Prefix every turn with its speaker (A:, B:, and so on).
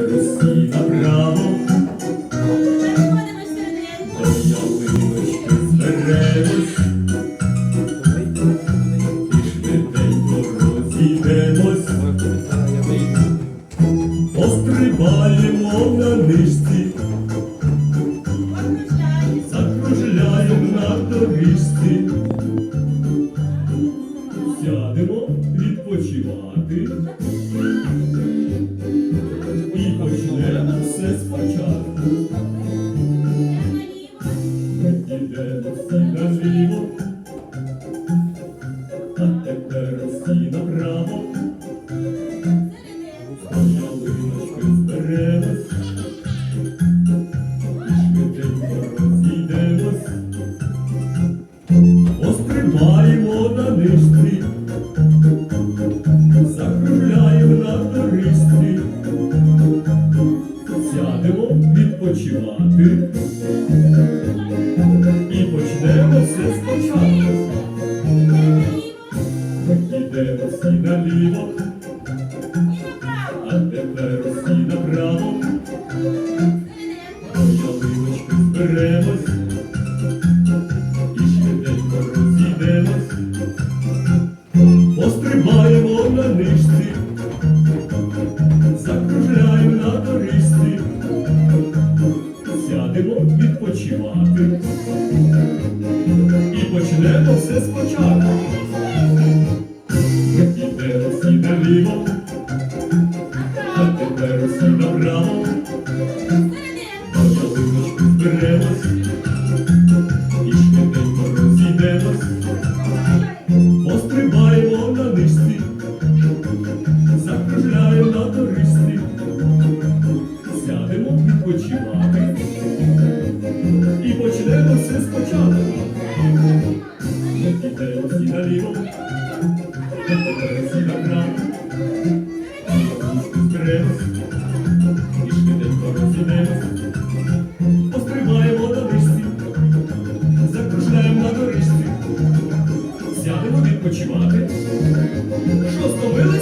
A: усі направо. До ялиночки зберемось. І швиденько розійдемось. Пострибаємо на нижці. Закружляємо на доріжці. Сядемо відпочивати. І почнемо все спочатку. Ідемо всі наліво, а тепер всі направо. До ялиночки зберемось. І швиденько розійдемось. Пострибаємо на нижці. Відпочивати. І почнемо все спочатку. Ідемо всі наліво, а тепер всі направо. До ялиночки зберемось. Все спочатку. Ідемо всі наліво. Тепер всі направо. Зберемось. І швиденько розійдемось. Пострибаємо на доріжці. Закружляємо на доріжці. Сядемо відпочивати. Що стомилися малята?